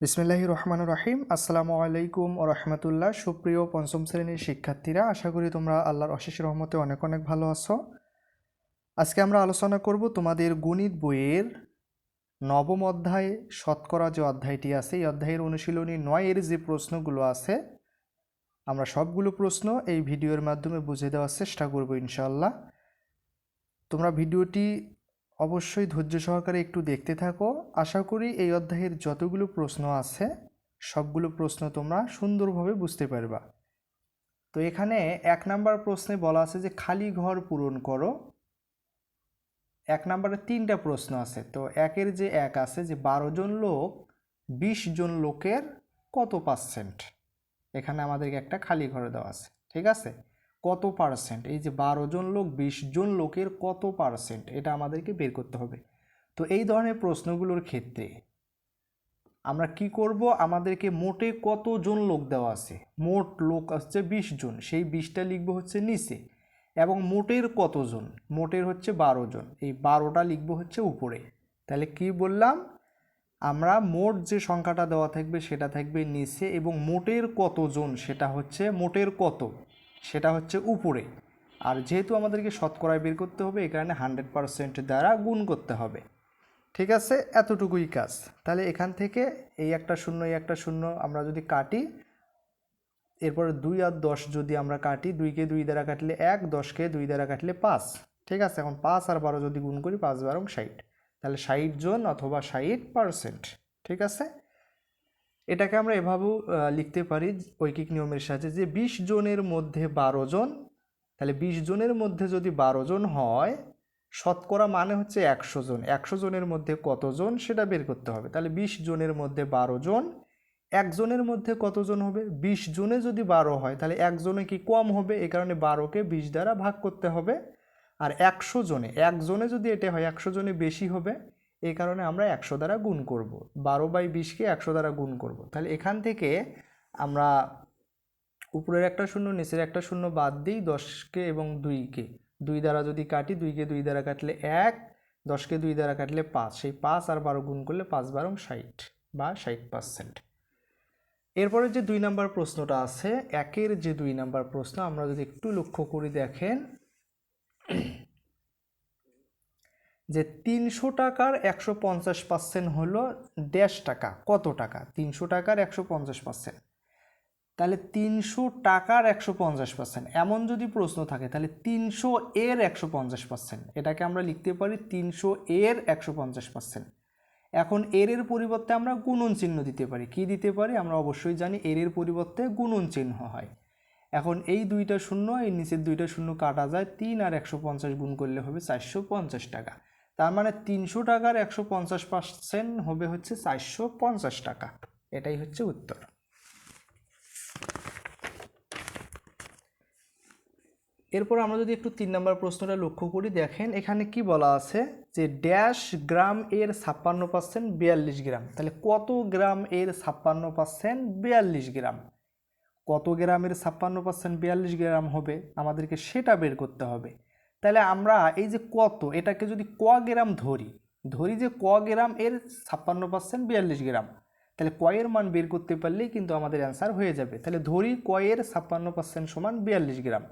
বিসমিল্লাহি রহমান রহিম। আসসালামু আলাইকুম ও রহমতুল্লাহ। সুপ্রিয় পঞ্চম শ্রেণির শিক্ষার্থীরা, আশা করি তোমরা আল্লাহর অশেষ রহমতে অনেক অনেক ভালো আছো। আজকে আমরা আলোচনা করব তোমাদের গণিত বইয়ের নবম অধ্যায়, শতকরা যে অধ্যায়টি আছে, এই অধ্যায়ের অনুশীলনী নয়ের যে প্রশ্নগুলো আছে, আমরা সবগুলো প্রশ্ন এই ভিডিওর মাধ্যমে বুঝে দেওয়ার চেষ্টা করব ইনশাল্লাহ তোমরা ভিডিওটি অবশ্যই ধৈর্য সহকারে একটু দেখতে থাকো। আশা করি এই অধ্যায়ের যতগুলো প্রশ্ন আছে, সবগুলো প্রশ্ন তোমরা সুন্দরভাবে বুঝতে পারবা। তো এখানে এক নাম্বার প্রশ্নে বলা আছে যে, খালি ঘর পূরণ করো। এক নাম্বারে তিনটা প্রশ্ন আছে। তো একের যে এক আছে যে, বারো জন লোক, বিশ জন লোকের কত পার্সেন্ট এখানে আমাদেরকে একটা খালি ঘর দেওয়া আছে। ঠিক আছে? কত পার্সেন্ট? এই যে বারো জন লোক, বিশ জন লোকের কত পার্সেন্ট? এটা আমাদেরকে বের করতে হবে। তো এই ধরনের প্রশ্নগুলোর ক্ষেত্রে আমরা কি করব? আমাদেরকে মোটে কতজন লোক দেওয়া আছে? মোট লোক আসছে বিশ জন। সেই বিশটা লিখব হচ্ছে নিচে। এবং মোটের কতজন? মোটের হচ্ছে বারো জন। এই বারোটা লিখব হচ্ছে উপরে। তাহলে কি বললাম? আমরা মোট যে সংখ্যাটা দেওয়া থাকবে সেটা থাকবে নিচে এবং মোটের কতজন? সেটা হচ্ছে মোটের কত? সেটা হচ্ছে উপরে। আর যেহেতু আমাদেরকে শতকরায় বের করতে হবে, এই কারণে হান্ড্রেড পারসেন্ট দ্বারা গুণ করতে হবে। ঠিক আছে? এতটুকুই কাজ। তাহলে এখান থেকে এই একটা শূন্য, এই একটা শূন্য আমরা যদি কাটি, এরপরে দুই আর দশ যদি আমরা কাটি, দুইকে দুই দ্বারা কাটলে এক, দশকে দুই দ্বারা কাটলে পাঁচ। ঠিক আছে? এখন পাঁচ আর বারো যদি গুণ করি, পাঁচ বারং ষাট। তাহলে ষাট জন অথবা ষাট পারসেন্ট। ঠিক আছে? এটাকে আমরা এভাবেও লিখতে পারি ঐকিক নিয়মের সাহায্যে যে বিশ জনের মধ্যে বারো জন, তাহলে বিশ জনের মধ্যে যদি বারো জন হয়, শতকরা মানে হচ্ছে একশো জন। একশো জনের মধ্যে কতজন সেটা বের করতে হবে। তাহলে বিশ জনের মধ্যে বারো জন একজনের মধ্যে কতজন হবে? বিশ জনে যদি বারো হয়, তাহলে একজনে কি কম হবে? এই কারণে বারোকে বিশ দ্বারা ভাগ করতে হবে। আর একশো জনে একজনে যদি এটা হয়, একশো জনে বেশি হবে এই কারণে আমরা একশো দ্বারা গুণ করব। বারো বাই বিশকে একশো দ্বারা গুণ করব। তাহলে এখান থেকে আমরা উপরের একটা শূন্য, নিচের একটা শূন্য বাদ দিই দশকে এবং দুইকে। দুই দ্বারা যদি কাটি, দুইকে দুই দ্বারা কাটলে এক, দশকে দুই দ্বারা কাটলে পাঁচ। সেই পাঁচ আর বারো গুণ করলে পাঁচ বারং ষাট বা ষাট পার্সেন্ট। এরপরে যে দুই নাম্বার প্রশ্নটা আছে, একের যে দুই নাম্বার প্রশ্ন, আমরা যদি একটু লক্ষ্য করি দেখেন। যে তিনশো টাকার একশো পঞ্চাশ পার্সেন্ট হলো ড্যাশ টাকা। কত টাকা? তিনশো টাকার একশো পঞ্চাশ পার্সেন্ট। তাহলে তিনশো টাকার একশো পঞ্চাশ পার্সেন্ট। এমন যদি প্রশ্ন থাকে, তাহলে তিনশো এর একশো পঞ্চাশ পার্সেন্ট। এটাকে আমরা লিখতে পারি তিনশো এর একশো পঞ্চাশ পার্সেন্ট। এখন এর এর পরিবর্তে আমরা গুণন চিহ্ন দিতে পারি। কি দিতে পারি? আমরা অবশ্যই জানি এর এর পরিবর্তে গুণন চিহ্ন হয়। এখন এই দুইটা শূন্য, এই নিচের দুইটা শূন্য কাটা যায় তিন আর একশো পঞ্চাশ গুণ করলে হবে চারশো পঞ্চাশ টাকা। তার মানে তিনশো টাকার একশো পঞ্চাশ পার্সেন্ট হবে হচ্ছে চারশো পঞ্চাশ টাকা। এটাই হচ্ছে উত্তর। এরপর আমরা যদি একটু তিন নম্বর প্রশ্নটা লক্ষ্য করি, দেখেন এখানে কি বলা আছে যে ড্যাশ গ্রাম এর ছাপ্পান্ন পার্সেন্ট বিয়াল্লিশ গ্রাম। তাহলে কত গ্রাম এর ছাপ্পান্ন পার্সেন্ট বিয়াল্লিশ গ্রাম? কত গ্রামের ছাপ্পান্ন পার্সেন্ট বিয়াল্লিশ গ্রাম হবে? আমাদেরকে সেটা বের করতে হবে। তাহলে আমরা এই যে কত, এটাকে যদি ক গ্রাম ধরি ধরি যে ক গ্রাম এর ছাপ্পান্ন পার্সেন্ট বিয়াল্লিশ গ্রাম, তাহলে কয়ের মান বের করতে পারলেই কিন্তু আমাদের অ্যান্সার হয়ে যাবে। তাহলে ধরি কয়ের ছাপ্পান্ন পার্সেন্ট সমান বিয়াল্লিশ গ্রাম।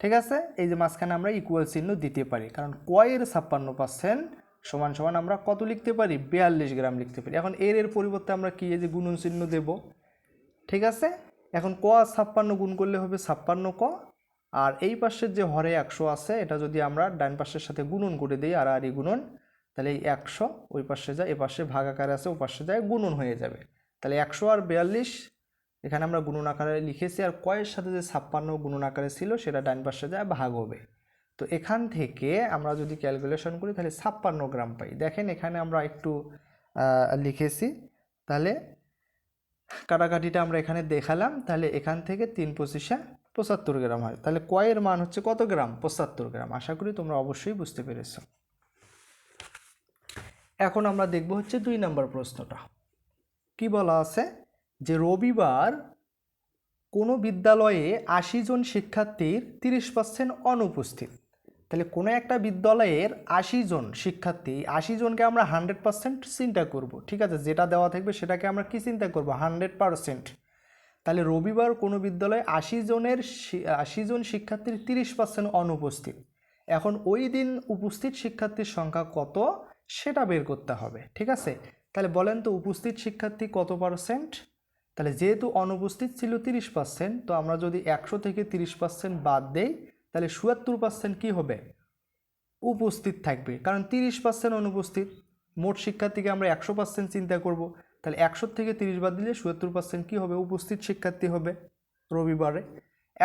ঠিক আছে? এই যে মাঝখানে আমরা ইকুয়াল চিহ্ন দিতে পারি, কারণ কয়ের ছাপ্পান্ন পার্সেন্ট সমান সমান আমরা কত লিখতে পারি? বিয়াল্লিশ গ্রাম লিখতে পারি। এখন এর এর পরিবর্তে আমরা কি এই যে গুণন চিহ্ন দেব? ঠিক আছে? এখন ক ছাপ্পান্ন গুণ করলে হবে ছাপ্পান্ন ক আর এই পাশের যে হরে একশো আছে, এটা যদি আমরা ডান পাশের সাথে গুণন করে দিই, আর আর গুণন, তাহলে এই একশো ওই পাশে যায়, এ পাশে ভাগ আকারে আছে, ও পাশে যায়, গুণন হয়ে যাবে। তাহলে একশো আর বিয়াল্লিশ, এখানে আমরা গুণন আকারে লিখেছি, আর কয়ের সাথে যে ছাপ্পান্ন গুণন আকারে ছিল, সেটা ডান পাশে যায়, ভাগ হবে। তো এখান থেকে আমরা যদি ক্যালকুলেশন করি, তাহলে ছাপ্পান্ন গ্রাম পাই। দেখেন এখানে আমরা একটু লিখেছি। তাহলে কাটাকাটিটা আমরা এখানে দেখালাম। তাহলে এখান থেকে তিন পঁচিশে পঁচাত্তর গ্রাম হয়। তাহলে কয়ের মান হচ্ছে কত গ্রাম? পঁচাত্তর গ্রাম। আশা করি তোমরা অবশ্যই বুঝতে পেরেছ। এখন আমরা দেখব হচ্ছে দুই নম্বর প্রশ্নটা। কি বলা আছে? যে রবিবার কোনো বিদ্যালয়ে আশি জন শিক্ষার্থীর তিরিশ পার্সেন্ট অনুপস্থিত। তাহলে কোনো একটা বিদ্যালয়ের আশি জন শিক্ষার্থী, আশি জনকে আমরা হান্ড্রেড পার্সেন্ট চিন্তা করব। ঠিক আছে? যেটা দেওয়া থাকবে সেটাকে আমরা কি চিন্তা করব? হান্ড্রেড পার্সেন্ট তাহলে রবিবার কোনো বিদ্যালয়ে আশি জনের আশি জন শিক্ষার্থীর তিরিশ পার্সেন্ট অনুপস্থিত। এখন ওই দিন উপস্থিত শিক্ষার্থীর সংখ্যা কত সেটা বের করতে হবে, ঠিক আছে? তাহলে বলেন তো উপস্থিত শিক্ষার্থী কত পার্সেন্ট তাহলে যেহেতু অনুপস্থিত ছিল তিরিশ পার্সেন্ট তো আমরা যদি একশো থেকে তিরিশ পার্সেন্ট বাদ দেই, তাহলে সুয়াত্তর পার্সেন্ট কী হবে? উপস্থিত থাকবে। কারণ তিরিশ পার্সেন্ট অনুপস্থিত, মোট শিক্ষার্থীকে আমরা একশো পার্সেন্ট চিন্তা করব। তাহলে একশো থেকে তিরিশ বাদ দিলে চুয়াত্তর পার্সেন্ট কী হবে? উপস্থিত শিক্ষার্থী হবে রবিবারে।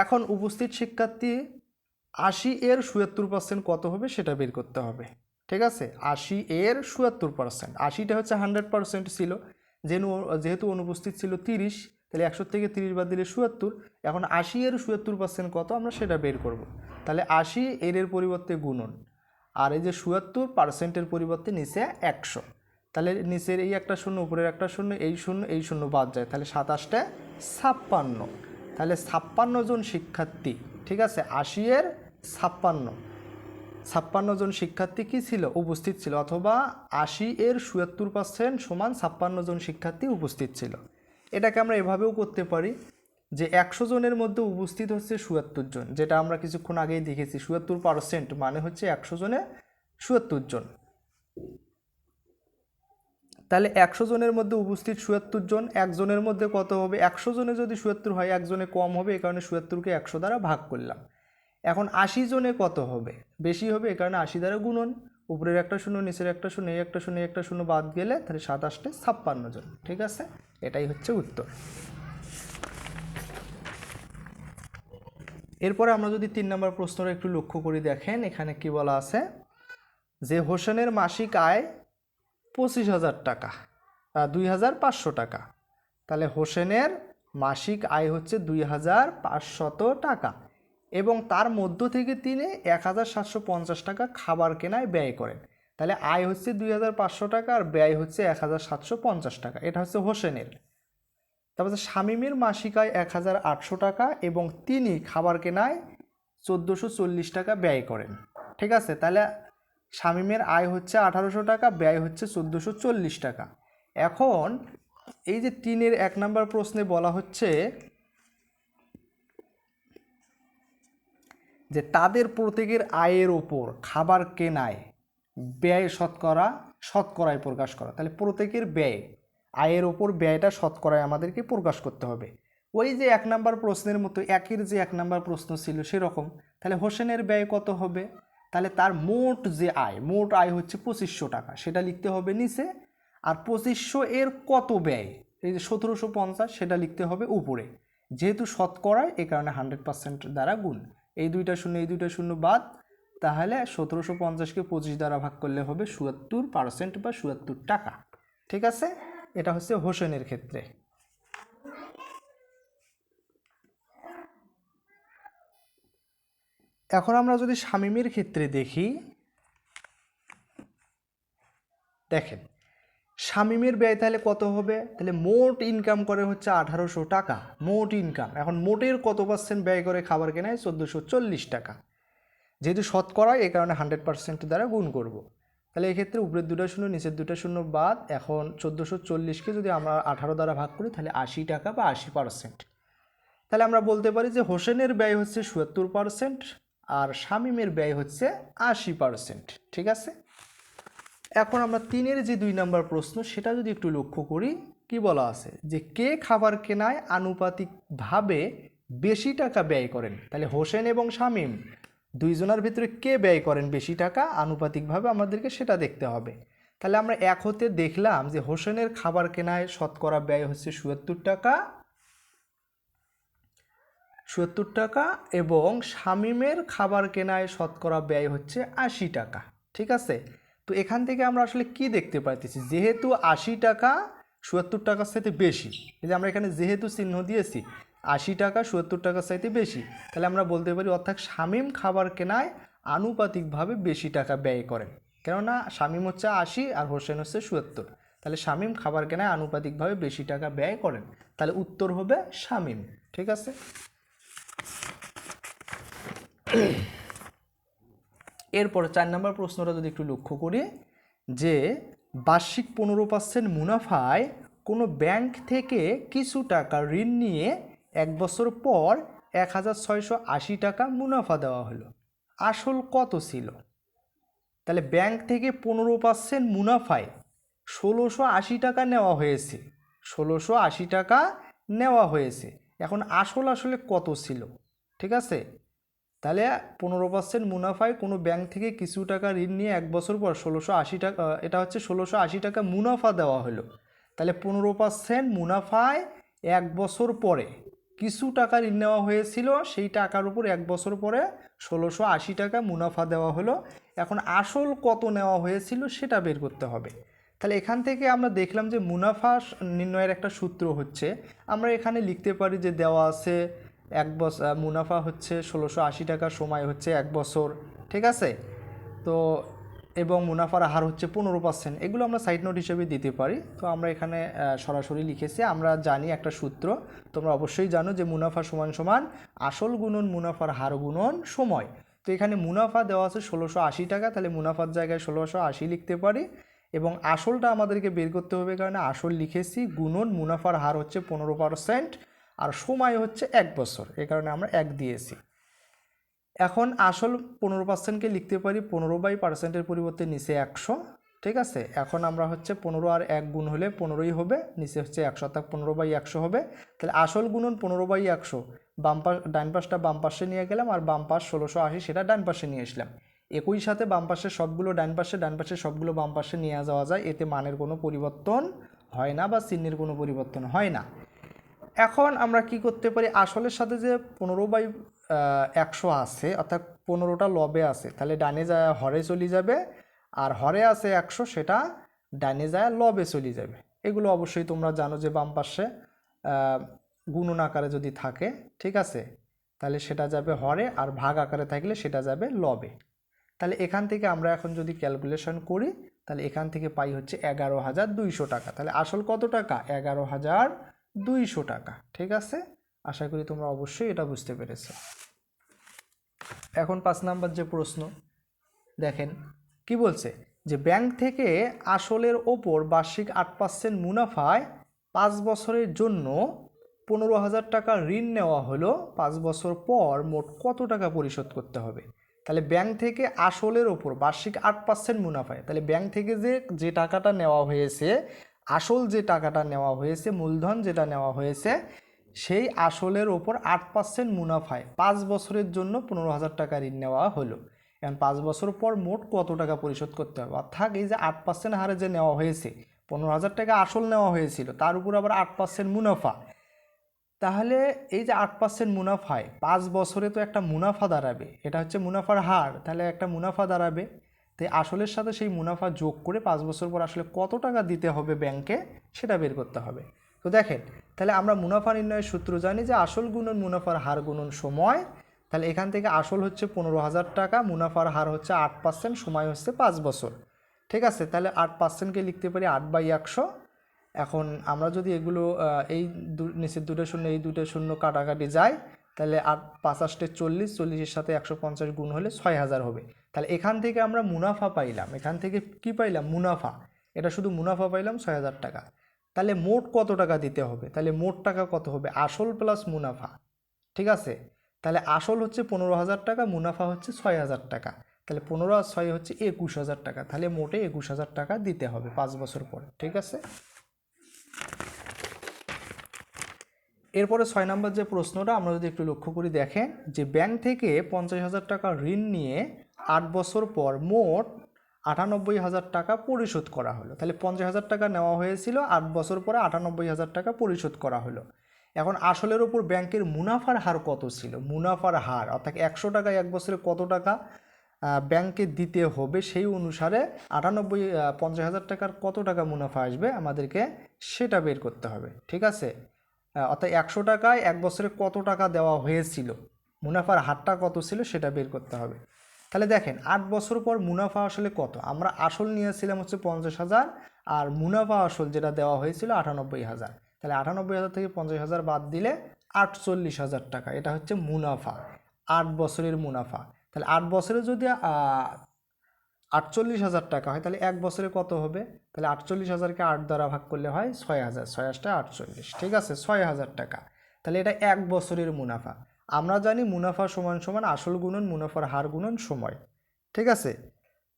এখন উপস্থিত শিক্ষার্থী আশি এর চুয়াত্তর পার্সেন্ট কত হবে সেটা বের করতে হবে। ঠিক আছে? আশি এর চুয়াত্তর পার্সেন্ট আশিটা হচ্ছে হান্ড্রেড পার্সেন্ট ছিল। যেন, যেহেতু অনুপস্থিত ছিল তিরিশ, তাহলে একশো থেকে তিরিশ বাদ দিলে চুয়াত্তর এখন আশি এর চুয়াত্তর পার্সেন্ট কত আমরা সেটা বের করব। তাহলে আশি এর পরিবর্তে গুণন। আর এই যে চুয়াত্তর পার্সেন্টের পরিবর্তে নিচে একশো। তাহলে নিচের এই একটা শূন্য, উপরের একটা শূন্য, এই শূন্য এই শূন্য বাদ যায়। তাহলে সাতাশটা ছাপ্পান্ন। তাহলে ছাপ্পান্ন জন শিক্ষার্থী, ঠিক আছে? আশি এর ছাপ্পান্ন। ছাপ্পান্ন জন শিক্ষার্থী কি ছিল? উপস্থিত ছিল। অথবা আশি এর সুয়াত্তর পার্সেন্ট সমান ছাপ্পান্ন জন শিক্ষার্থী উপস্থিত ছিল। এটাকে আমরা এভাবেও করতে পারি যে একশো জনের মধ্যে উপস্থিত হচ্ছে সুয়াত্তর জন, যেটা আমরা কিছুক্ষণ আগেই দেখেছি। সুয়াত্তর পার্সেন্ট মানে হচ্ছে একশো জনে সুয়াত্তর জন। তাহলে একশো জনের মধ্যে উপস্থিত সুয়াত্তর জন একজনের মধ্যে কত হবে? একশো জনে যদি চুয়াত্তর হয় একজনে কম হবে এই কারণে চুয়াত্তরকে একশো দ্বারা ভাগ করলাম। এখন আশি জনে কত হবে? বেশি হবে এই কারণে আশি দ্বারা গুণন। উপরের একটা শূন্য, নিচের একটা শূন্য, এই একটা শূন্য একটা শূন্য বাদ গেলে তাহলে সাতাশটে ছাপ্পান্ন জন, ঠিক আছে? এটাই হচ্ছে উত্তর। এরপরে আমরা যদি তিন নম্বর প্রশ্নটা একটু লক্ষ্য করি দেখেন, এখানে কি বলা আছে? যে হোসেনের মাসিক আয় পঁচিশ হাজার টাকা। দুই হাজার পাঁচশো টাকা। তাহলে হোসেনের মাসিক আয় হচ্ছে দুই হাজার পাঁচশত টাকা এবং তার মধ্য থেকে তিনি এক হাজার সাতশো পঞ্চাশ টাকা খাবার কেনায় ব্যয় করেন। তাহলে আয় হচ্ছে দুই হাজার পাঁচশো টাকা আর ব্যয় হচ্ছে এক হাজার সাতশো পঞ্চাশ টাকা। এটা হচ্ছে হোসেনের। তারপর শামীমের মাসিক আয় এক হাজার আটশো টাকা এবং তিনি খাবার কেনায় চোদ্দোশো চল্লিশ টাকা ব্যয় করেন। ঠিক আছে? তাহলে শামীমের আয় হচ্ছে আঠারোশো টাকা, ব্যয় হচ্ছে চোদ্দোশো চল্লিশ টাকা। এখন এই যে তিনের এক নম্বর প্রশ্নে বলা হচ্ছে যে তাদের প্রত্যেকের আয়ের ওপর খাবার কেনায় ব্যয় শতকরা, শতকরায় প্রকাশ করা। তাহলে প্রত্যেকের ব্যয়, আয়ের ওপর ব্যয়টা শতকরায় আমাদেরকে প্রকাশ করতে হবে। ওই যে এক নাম্বার প্রশ্নের মতো, একের যে এক নাম্বার প্রশ্ন ছিল সেরকম। তাহলে হোসেনের ব্যয় কত হবে? তাহলে তার মোট যে আয়, মোট আয় হচ্ছে পঁচিশশো টাকা, সেটা লিখতে হবে নিচে। আর পঁচিশশো এর কত ব্যয়? এই যে সতেরোশো পঞ্চাশ, সেটা লিখতে হবে উপরে। যেহেতু শতকরায়, এ কারণে হান্ড্রেড পার্সেন্ট দ্বারা গুণ। এই দুইটা শূন্য, এই দুইটা শূন্য বাদ, তাহলে সতেরোশো পঞ্চাশকে পঁচিশ দ্বারা ভাগ করলে হবে সুয়াত্তর পার্সেন্ট বা সুয়াত্তর টাকা। ঠিক আছে? এটা হচ্ছে হোসেনের ক্ষেত্রে। এখন আমরা যদি শামীমের ক্ষেত্রে দেখি, দেখেন, শামীমের ব্যয় তাহলে কত হবে? তাহলে মোট ইনকাম করে হচ্ছে আঠারোশো টাকা, মোট ইনকাম এখন মোটের কত পার্সেন্ট ব্যয় করে খাবার কেনায় চোদ্দোশো চল্লিশ টাকা। যেহেতু শতকরা, এই কারণে হান্ড্রেড পার্সেন্ট দ্বারা গুণ করব। তাহলে এক্ষেত্রে উপরের দুটো শূন্য, নিচের দুটা শূন্য বাদ, এখন চোদ্দোশো চল্লিশকে যদি আমরা আঠারো দ্বারা ভাগ করি, তাহলে আশি টাকা বা আশি পার্সেন্ট তাহলে আমরা বলতে পারি যে হোসেনের ব্যয় হচ্ছে সুয়াত্তর পার্সেন্ট আর শামীমের ব্যয় হচ্ছে আশি পার্সেন্ট ঠিক আছে? এখন আমরা তিনের যে দুই নম্বর প্রশ্ন, সেটা যদি একটু লক্ষ্য করি, কি বলা আছে? যে কে খাবার কেনায় আনুপাতিকভাবে বেশি টাকা ব্যয় করেন? তাহলে হোসেন এবং শামীম, দুইজনের ভিতরে কে ব্যয় করেন বেশি টাকা? আনুপাতিকভাবে আমাদেরকে সেটা দেখতে হবে। তাহলে আমরা এক হতে দেখলাম যে হোসেনের খাবার কেনায় শতকরা ব্যয় হচ্ছে চুয়াত্তর টাকা চুয়াত্তর টাকা এবং শামীমের খাবার কেনায় শতকরা ব্যয় হচ্ছে আশি টাকা। ঠিক আছে? তো এখান থেকে আমরা আসলে কি দেখতে পাইতেছি? যেহেতু আশি টাকা চুয়াত্তর টাকার সাথে বেশি। এই যে আমরা এখানে যেহেতু চিহ্ন দিয়েছি, আশি টাকা চুয়াত্তর টাকার চাইতে বেশি। তাহলে আমরা বলতে পারি অর্থাৎ শামীম খাবার কেনায় আনুপাতিকভাবে বেশি টাকা ব্যয় করেন। কেননা শামীম হচ্ছে আশি আর হোসেন হচ্ছে চুয়াত্তর তাহলে শামীম খাবার কেনায় আনুপাতিকভাবে বেশি টাকা ব্যয় করেন। তাহলে উত্তর হবে শামীম। ঠিক আছে? এরপর চার নম্বর প্রশ্নটা যদি একটু লক্ষ্য করি, যে বার্ষিক পনেরো পার্সেন্ট মুনাফায় কোনো ব্যাংক থেকে কিছু টাকা ঋণ নিয়ে এক বছর পর এক হাজার ছয়শো আশি টাকা মুনাফা দেওয়া হলো। আসল কত ছিল? তাহলে ব্যাংক থেকে পনেরো পার্সেন্ট মুনাফায় ষোলোশো আশি টাকা নেওয়া হয়েছে। ষোলোশো আশি টাকা নেওয়া হয়েছে। এখন আসল আসলে কত ছিল? ঠিক আছে? তাহলে পনেরো পার্সেন্ট মুনাফায় কোনো ব্যাংক থেকে কিছু টাকা ঋণ নিয়ে এক বছর পর ষোলোশো আশি টাকা, এটা হচ্ছে ষোলোশো আশি টাকা মুনাফা দেওয়া হলো। তাহলে পনেরো পার্সেন্ট মুনাফায় এক বছর পরে কিছু টাকা ঋণ নেওয়া হয়েছিল, সেই টাকার উপর এক বছর পরে ষোলোশো আশি টাকা মুনাফা দেওয়া হলো। এখন আসল কত নেওয়া হয়েছিল সেটা বের করতে হবে। তাহলে এখান থেকে আমরা দেখলাম যে মুনাফা নির্ণয়ের একটা সূত্র হচ্ছে। আমরা এখানে লিখতে পারি যে দেওয়া আছে এক বছর মুনাফা হচ্ছে ষোলোশো আশি টাকা, সময় হচ্ছে এক বছর, ঠিক আছে? তো, এবং মুনাফার হার হচ্ছে পনেরো পার্সেন্ট। এগুলো আমরা সাইড নোট হিসেবে দিতে পারি। তো আমরা এখানে সরাসরি লিখেছি, আমরা জানি একটা সূত্র। তোমরা অবশ্যই জানো যে মুনাফা সমান সমান আসল গুণন, মুনাফার হার গুণন, সময়। তো এখানে মুনাফা দেওয়া আছে ষোলোশো আশি টাকা, তাহলে মুনাফার জায়গায় ষোলোশো আশি লিখতে পারি। এবং আসলটা আমাদেরকে বের করতে হবে কারণে আসল লিখেছি, গুণন মুনাফার হার হচ্ছে পনেরো পার্সেন্ট আর সময় হচ্ছে এক বছর এই কারণে আমরা এক দিয়েছি। এখন আসল পনেরো পার্সেন্টকে লিখতে পারি পনেরো বাই পার্সেন্টের পরিবর্তে নিচে একশো, ঠিক আছে? এখন আমরা হচ্ছে পনেরো আর এক গুণ হলে পনেরোই হবে, নিচে হচ্ছে একশো, অর্থাৎ পনেরো বাই একশো হবে। তাহলে আসল গুণন পনেরো বাই একশো, বাম পাশ ডান পাশটা বাম পাশে নিয়ে গেলাম আর বাম পাশ ষোলোশো আশি, সেটা ডান পাশে নিয়ে আসলাম। একই সাথে বাম পাশে সবগুলো ডান পাশে ডান পাশে সবগুলো বাম পাশে নিয়ে যাওয়া যায়, এতে মানের কোনো পরিবর্তন হয় না বা চিহ্নের কোনো পরিবর্তন হয় না। এখন আমরা কি করতে পারি? আসলের সাথে যে পনেরো বাই একশো আছে, অর্থাৎ পনেরোটা লবে আছে, তাহলে ডানে যায় হরে চলে যাবে, আর হরে আছে একশো, সেটা ডানে যায় লবে চলে যাবে। এগুলো অবশ্যই তোমরা জানো যে বাম পাশে গুণন আকারে যদি থাকে, ঠিক আছে? তাহলে সেটা যাবে হরে, আর ভাগ আকারে থাকলে সেটা যাবে লবে। তাহলে এখান থেকে আমরা এখন যদি ক্যালকুলেশন করি, তাহলে এখান থেকে পাই হচ্ছে এগারো হাজার দুইশো টাকা। তাহলে আসল কত টাকা? এগারো হাজার দুইশো টাকা। ঠিক আছে? আশা করি তোমরা অবশ্যই এটা বুঝতে পেরেছ। এখন পাঁচ নাম্বার যে প্রশ্ন, দেখেন, কি বলছে? যে ব্যাংক থেকে আসলের ওপর বার্ষিক আট পার্সেন্ট মুনাফায় পাঁচ বছরের জন্য পনেরো হাজার টাকা ঋণ নেওয়া হলো। পাঁচ বছর পর মোট কত টাকা পরিশোধ করতে হবে? তাহলে ব্যাংক থেকে আসলের ওপর বার্ষিক আট পার্সেন্ট মুনাফায়। তাহলে ব্যাংক থেকে যে যে টাকাটা নেওয়া হয়েছে, আসল যে টাকাটা নেওয়া হয়েছে, মূলধন যেটা নেওয়া হয়েছে, সেই আসলের ওপর আট পার্সেন্ট মুনাফায় পাঁচ বছরের জন্য পনেরো হাজার টাকা ঋণ নেওয়া হলো। এখন পাঁচ বছর পর মোট কত টাকা পরিশোধ করতে হবে? অর্থাৎ এই যে আট পার্সেন্ট হারে যে নেওয়া হয়েছে, পনেরো হাজার টাকা আসল নেওয়া হয়েছিল, তার উপর আবার আট পার্সেন্ট মুনাফা। তাহলে এই যে আট পার্সেন্ট মুনাফায় পাঁচ বছরে তো একটা মুনাফা দাঁড়াবে, এটা হচ্ছে মুনাফার হার, তাহলে একটা মুনাফা দাঁড়াবে। তাই আসলের সাথে সেই মুনাফা যোগ করে পাঁচ বছর পর আসলে কত টাকা দিতে হবে ব্যাংকে সেটা বের করতে হবে। তো দেখেন, তাহলে আমরা মুনাফা নির্ণয়ের সূত্র জানি যে আসল গুণন মুনাফার হার গুণন সময়, তাহলে এখান থেকে আসল হচ্ছে পনেরো হাজার টাকা, মুনাফার হার হচ্ছে আট পার্সেন্ট সময় হচ্ছে পাঁচ বছর। ঠিক আছে, তাহলে আট পার্সেন্টকে লিখতে পারি আট বাই একশো এখন আমরা যদি এগুলো এই দু- নিচের দুটো শূন্য, এই দুটো শূন্য কাটাকাটি যায়, তাহলে আট পাঁচাশটে চল্লিশ, চল্লিশের সাথে একশো পঞ্চাশ গুণ হলে ছয় হাজার হবে। তাহলে এখান থেকে আমরা মুনাফা পাইলাম। এখান থেকে কি পাইলাম? মুনাফা। এটা শুধু মুনাফা পাইলাম ছয় হাজার টাকা। তাহলে মোট কত টাকা দিতে হবে? তাহলে মোট টাকা কত হবে? আসল প্লাস মুনাফা। ঠিক আছে? তাহলে আসল হচ্ছে পনেরো হাজার টাকা, মুনাফা হচ্ছে ছয় হাজার টাকা। তাহলে পনেরো আর ছয় হচ্ছে একুশ হাজার টাকা। তাহলে মোটে একুশ হাজার টাকা দিতে হবে পাঁচ বছর পরে। ঠিক আছে? এরপরে ছয় নম্বর যে প্রশ্নটা আমরা যদি একটু লক্ষ্য করি দেখেন যে ব্যাংক থেকে পঞ্চাশ হাজার টাকা ঋণ নিয়ে আট বছর পর মোট আটানব্বই হাজার টাকা পরিশোধ করা হলো। তাহলে পঞ্চাশ হাজার টাকা নেওয়া হয়েছিল, আট বছর পরে আটানব্বই হাজার টাকা পরিশোধ করা হলো। এখন আসলের ওপর ব্যাংকের মুনাফার হার কত ছিল? মুনাফার হার, অর্থাৎ একশো টাকায় এক বছরে কত টাকা ব্যাংকে দিতে হবে সেই অনুসারে আটানব্বই পঞ্চাশ হাজার টাকার কত টাকা মুনাফা আসবে? আমাদেরকে সেটা বের করতে হবে, ঠিক আছে? অর্থাৎ একশো টাকায় এক বছরে কত টাকা দেওয়া হয়েছিল? মুনাফার হারটা কত ছিল সেটা বের করতে হবে। তাহলে দেখেন, আট বছর পর মুনাফা আসলে কত? আমরা আসল নিয়েছিলাম হচ্ছে পঞ্চাশ হাজার, আর মুনাফা আসল যেটা দেওয়া হয়েছিল আটানব্বই হাজার। তাহলে আটানব্বই হাজার থেকে পঞ্চাশ হাজার বাদ দিলে আটচল্লিশ হাজার টাকা, এটা হচ্ছে মুনাফা, আট বছরের মুনাফা। তাহলে আট বছরে যদি আটচল্লিশ হাজার টাকা হয়, তাহলে এক বছরে কত হবে? তাহলে আটচল্লিশ হাজারকে আট দ্বারা ভাগ করলে হয় ছয় হাজার ছয় হাজারটা আটচল্লিশ, ঠিক আছে? ছয় হাজার টাকা। তাহলে এটা এক বছরের মুনাফা। আমরা জানি মুনাফা সমান সমান আসল গুণন, মুনাফার হার গুণন সময়, ঠিক আছে?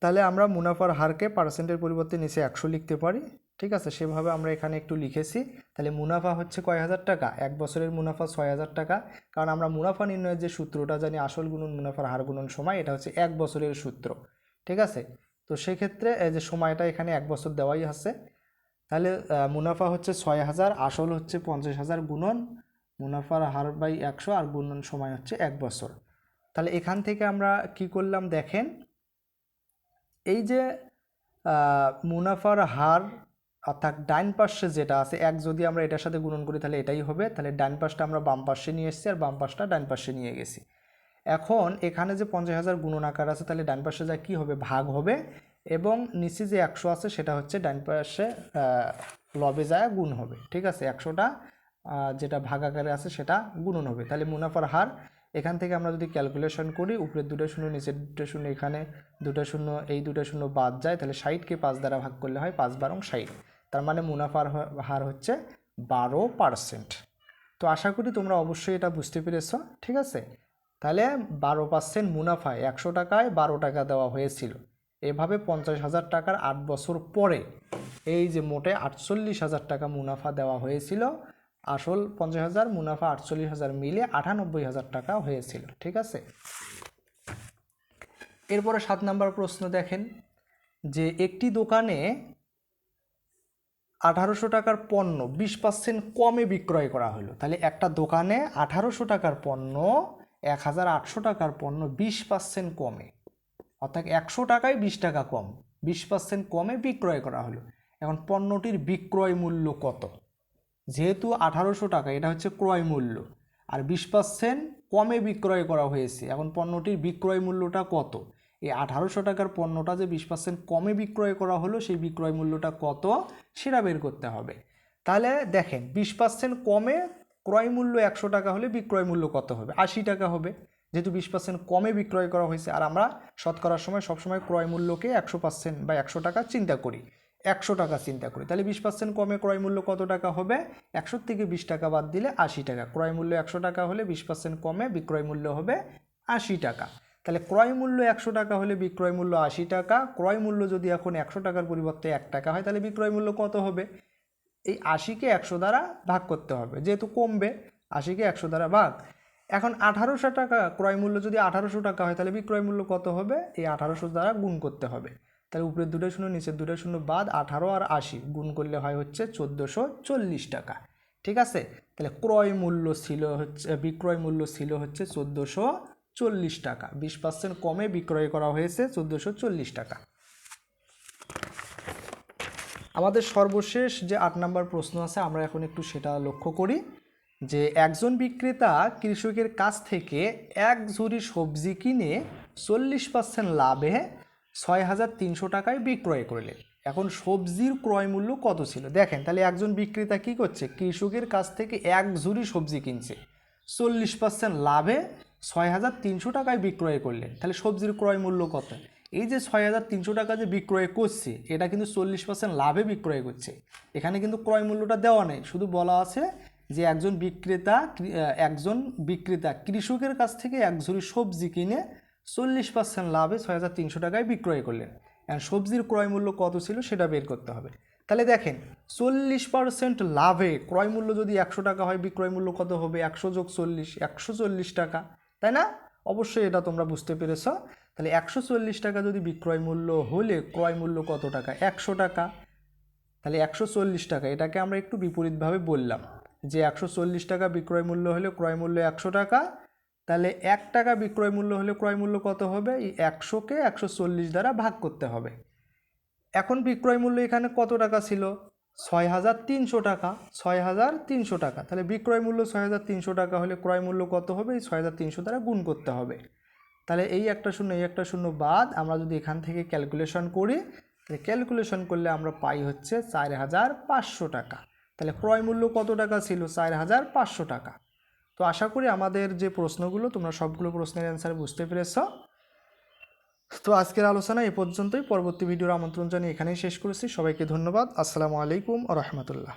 তাহলে আমরা মুনাফার হারকে পার্সেন্টের পরিবর্তে নিচে একশো লিখতে পারি, ঠিক আছে? সেভাবে আমরা এখানে একটু লিখেছি। তাহলে মুনাফা হচ্ছে কয় হাজার টাকা? এক বছরের মুনাফা ছয় হাজার টাকা। কারণ আমরা মুনাফা নির্ণয়ের যে সূত্রটা জানি, আসল গুণন, মুনাফার হার গুণন সময়, এটা হচ্ছে এক বছরের সূত্র। ঠিক আছে? তো সেক্ষেত্রে এই যে সময়টা এখানে এক বছর দেওয়াই আছে। তাহলে মুনাফা হচ্ছে ছয় হাজার, আসল হচ্ছে পঞ্চাশ হাজার গুণন, মুনাফার হার বাই একশো আর গুণন সময় হচ্ছে এক বছর। তাহলে এখান থেকে আমরা কি করলাম দেখেন, এই যে মুনাফার হার অর্থাৎ ডাইন পাশে যেটা আছে, এক যদি আমরা এটার সাথে গুণন করি তাহলে এটাই হবে। তাহলে ডাইন পাশটা আমরা বাম পাশে নিয়ে এসেছি আর বাম পাশটা ডাইন পাশে নিয়ে গেছি। এখন এখানে যে পঞ্চাশ হাজার গুণন আকার আছে, তাহলে ডান পাশে যা কী হবে? ভাগ হবে। এবং নিচে যে একশো আছে, সেটা হচ্ছে ডান পাশে লবে যায় গুণ হবে। ঠিক আছে? একশোটা যেটা ভাগ আকারে আছে, সেটা গুণন হবে। তাহলে মুনাফার হার, এখান থেকে আমরা যদি ক্যালকুলেশন করি, উপরের দুটো শূন্য, নিচের দুটো শূন্য, এখানে দুটো শূন্য, এই দুটো শূন্য বাদ যায়, তাহলে ষাটকে পাঁচ দ্বারা ভাগ করলে হয় পাঁচ বারং ষাট। তার মানে মুনাফার হার হচ্ছে বারো পার্সেন্ট তো আশা করি তোমরা অবশ্যই এটা বুঝতে পেরেছ। ঠিক আছে? তাহলে বারো পার্সেন্ট মুনাফায় একশো টাকায় বারো টাকা দেওয়া হয়েছিল। এভাবে পঞ্চাশ হাজার টাকার আট বছর পরে এই যে মোটে আটচল্লিশ হাজার টাকা মুনাফা দেওয়া হয়েছিল, আসল পঞ্চাশ হাজার মুনাফা আটচল্লিশ হাজার মিলে আটানব্বই হাজার টাকা হয়েছিল, ঠিক আছে? এরপরে সাত নম্বর প্রশ্ন দেখেন, যে একটি দোকানে আঠারোশো টাকার পণ্য বিশ পার্সেন্ট কমে বিক্রয় করা হলো। তাহলে একটা দোকানে আঠারোশো টাকার পণ্য এক হাজার আটশো টাকার পণ্য বিশ পার্সেন্ট কমে। অর্থাৎ একশো টাকায় বিশ টাকা কম। বিশ পার্সেন্ট কমে বিক্রয় করা হলো। এখন পণ্যটির বিক্রয় মূল্য কত? যেহেতু আঠারোশো টাকা, এটা হচ্ছে ক্রয় মূল্য। আর বিশ পার্সেন্ট কমে বিক্রয় করা হয়েছে। এখন পণ্যটির বিক্রয় মূল্যটা কত? এই আঠারোশো টাকার পণ্যটা যে বিশ পার্সেন্ট কমে বিক্রয় করা হলো, সেই বিক্রয় মূল্যটা কত? সেটা বের করতে হবে। তাহলে দেখেন, বিশ পার্সেন্ট কমে ক্রয় মূল্য একশো টাকা হলে বিক্রয় মূল্য কত হবে? আশি টাকা হবে। যেহেতু বিশ পার্সেন্ট কমে বিক্রয় করা হয়েছে, আর আমরা শতকরার সময় সবসময় ক্রয় মূল্যকে একশো পার্সেন্ট বা একশো টাকা চিন্তা করি। একশো টাকা চিন্তা করি। তাহলে বিশ পার্সেন্ট কমে ক্রয় মূল্য কত টাকা হবে? একশো থেকে বিশ টাকা বাদ দিলে আশি টাকা। ক্রয় মূল্য একশো টাকা হলে বিশ পার্সেন্ট কমে, বিক্রয় মূল্য হবে আশি টাকা। তাহলে ক্রয় মূল্য একশো টাকা হলে বিক্রয় মূল্য আশি টাকা। ক্রয় মূল্য যদি এখন একশো টাকার পরিবর্তে এক টাকা হয়, তাহলে বিক্রয় মূল্য কত হবে? এই আশিকে একশো দ্বারা ভাগ করতে হবে, যেহেতু কমবে, আশিকে একশো দ্বারা ভাগ। এখন আঠারোশো টাকা ক্রয় মূল্য যদি আঠারোশো টাকা হয়, তাহলে বিক্রয় মূল্য কত হবে? এই আঠারোশো দ্বারা গুণ করতে হবে। তাহলে উপরের দুটো শূন্য, নিচের দুটো শূন্য বাদ আঠারো আর আশি, গুণ করলে হয় হচ্ছে চোদ্দোশো চল্লিশ টাকা। ঠিক আছে? তাহলে ক্রয় মূল্য ছিল হচ্ছে, বিক্রয় মূল্য ছিল হচ্ছে চোদ্দোশো চল্লিশ টাকা। বিশ পার্সেন্ট কমে বিক্রয় করা হয়েছে চোদ্দোশো চল্লিশ টাকা। আমাদের সর্বশেষ যে আট নম্বর প্রশ্ন আছে, আমরা এখন একটু সেটা লক্ষ্য করি, যে একজন বিক্রেতা কৃষকের কাছ থেকে এক ঝুড়ি সবজি কিনে চল্লিশ পার্সেন্ট লাভে ছয় হাজার তিনশো টাকায় বিক্রয় করলেন। এখন সবজির ক্রয় মূল্য কত ছিল? দেখেন, তাহলে একজন বিক্রেতা কি করছে? কৃষকের কাছ থেকে এক ঝুড়ি সবজি কিনছে, চল্লিশ পার্সেন্ট লাভে ছয় হাজার তিনশো টাকায় বিক্রয় করলেন। তাহলে সবজির ক্রয় মূল্য কত? এই যে ছয় হাজার তিনশো টাকা যে বিক্রয় করছে, এটা কিন্তু চল্লিশ পার্সেন্ট লাভে বিক্রয় করছে। এখানে কিন্তু ক্রয় মূল্যটা দেওয়া নেই, শুধু বলা আছে যে একজন বিক্রেতা একজন বিক্রেতা কৃষকের কাছ থেকে এক ঝুড়ি সবজি কিনে চল্লিশ পার্সেন্ট লাভে ছয় হাজার তিনশো টাকায় বিক্রয় করলেন। এখন সবজির ক্রয় মূল্য কত ছিল সেটা বের করতে হবে। তাহলে দেখেন, চল্লিশ পার্সেন্ট লাভে ক্রয় মূল্য যদি একশো টাকা হয়, বিক্রয় মূল্য কত হবে? একশো যোগ চল্লিশ, একশো চল্লিশ টাকা। তাই না? অবশ্যই এটা তোমরা বুঝতে পেরেছ। তাহলে একশো চল্লিশ টাকা যদি বিক্রয় মূল্য হলে ক্রয় মূল্য কত টাকা? একশো টাকা। তাহলে একশো চল্লিশ টাকা। এটাকে আমরা একটু বিপরীতভাবে বললাম যে একশো চল্লিশ টাকা বিক্রয় মূল্য হলে ক্রয় মূল্য একশো টাকা, তাহলে এক টাকা বিক্রয় মূল্য হলে ক্রয় মূল্য কত হবে? এই একশোকে একশো চল্লিশ দ্বারা ভাগ করতে হবে। এখন বিক্রয় মূল্য এখানে কত টাকা ছিল? ছয় হাজার তিনশো টাকা। ছয় হাজার তিনশো টাকা। তাহলে বিক্রয় মূল্য ছয় হাজার তিনশো টাকা হলে ক্রয় মূল্য কত হবে? এই ছয় হাজার তিনশো দ্বারা গুণ করতে হবে। তাহলে এই একটা শূন্য, এই একটা শূন্য বাদ আমরা যদি এখান থেকে ক্যালকুলেশন করি, তাহলে ক্যালকুলেশন করলে আমরা পাই হচ্ছে চার হাজার পাঁচশো টাকা। তাহলে ক্রয় মূল্য কত টাকা ছিল? চার হাজার পাঁচশো টাকা। তো আশা করি আমাদের যে প্রশ্নগুলো, তোমরা সবগুলো প্রশ্নের অ্যান্সার বুঝতে পেরেছ। তো আজকের আলোচনা এ পর্যন্তই। পরবর্তী ভিডিওর আমন্ত্রণ জানিয়ে এখানেই শেষ করেছি। সবাইকে ধন্যবাদ। আসসালামু আলাইকুম রহমতুল্লাহ।